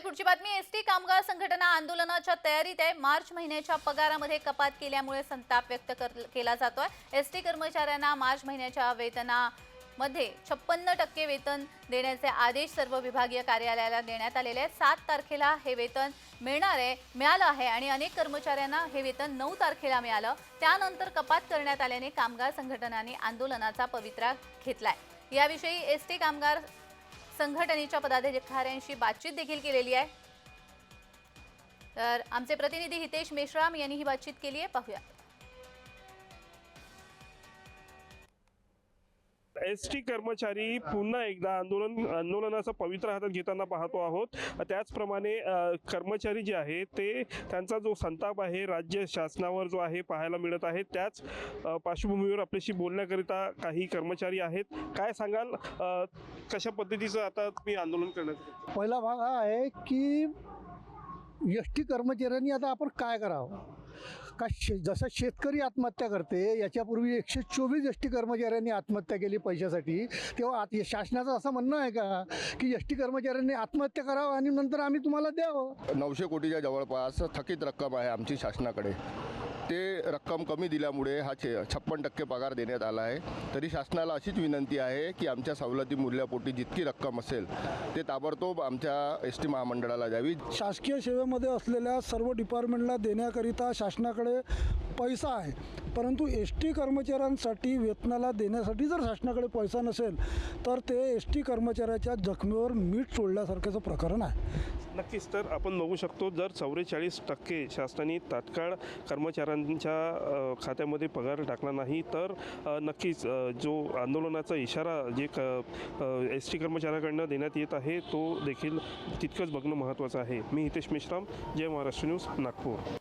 सगळ्यात पुढची बातमी एस टी कामगार संघटना आंदोलनाच्या तयारीत आहे. मार्च महिन्याच्या पगारामध्ये कपात केल्यामुळे संताप व्यक्त कर- केला जातोय. एस टी कर्मचाऱ्यांना मार्च महिन्याच्या वेतनामध्ये छप्पन्न टक्के वेतन देण्याचे आदेश सर्व विभागीय कार्यालयाला देण्यात आलेले आहेत. सात तारखेला हे वेतन मिळणार आहे मिळालं आहे आणि अनेक कर्मचाऱ्यांना हे वेतन नऊ तारखेला मिळालं. त्यानंतर कपात करण्यात आल्याने कामगार संघटनांनी आंदोलनाचा पवित्रा घेतलाय. याविषयी एस टी कामगार संघटनेच्या पदाधिकाऱ्यांशी बातचीत देखील केलेली आहे. तर आमचे प्रतिनिधी हितेश मेश्राम यांनी ही बातचीत केली आहे. पाहूया. एस टी कर्मचारी पुन्हा एकदा आंदोलन आंदोलनाचा पवित्र हातात घेताना पाहतो आहोत. त्याचप्रमाणे कर्मचारी जे आहे ते त्यांचा जो संताप आहे राज्य शासनावर जो आहे पाहायला मिळत आहे. त्याच पार्श्वभूमीवर आपल्याशी बोलण्याकरिता काही कर्मचारी आहेत. काय सांगाल? कशा पद्धतीचं आता तुम्ही आंदोलन करण्याचं पहिला भाग हा आहे की एस टी कर्मचाऱ्यांनी आता आपण काय करावं? का शे जसं शेतकरी आत्महत्या करते याच्यापूर्वी एकशे चोवीस एस टी कर्मचाऱ्यांनी आत्महत्या केली पैशासाठी. तेव्हा आत शासनाचं असं म्हणणं आहे का की एस टी कर्मचाऱ्यांनी आत्महत्या करावं आणि नंतर आम्ही तुम्हाला द्यावं? नऊशे कोटीच्या जवळपास थकीत रक्कम आहे आमची शासनाकडे. ते रक्कम कमी दिल्यामुळे हा छे छप्पन टक्के पगार देण्यात आला आहे. तरी शासनाला अशीच विनंती आहे की आमच्या सवलती मूल्यापोटी जितकी रक्कम असेल ते ताबडतोब आमच्या एस टी महामंडळाला द्यावी. शासकीय सेवेमध्ये असलेल्या सर्व डिपार्टमेंटला देण्याकरिता शासनाकडे पैसा आहे. परंतु एस टी कर्मचाऱ्यांसाठी वेतनाला देण्यासाठी जर शासनाकडे पैसा नसेल तर ते एस टी कर्मचाऱ्याच्या जखमेवर मीठ सोडल्यासारख्याचं प्रकरण आहे. नक्कीच तर आपण बघू शकतो जर चौवेचाळीस टक्के शासनाने तात्काळ कर्मचाऱ्यांच्या अ, खात्यामध्ये पगार टाकला नाही तर नक्कीच जो आंदोलनाचा इशारा जे क एस टी कर्मचाऱ्याकडनं देण्यात येत आहे तो देखील तितकंच बघणं महत्त्वाचं आहे. मी हितेश मेश्राम जय महाराष्ट्र न्यूज नागपूर.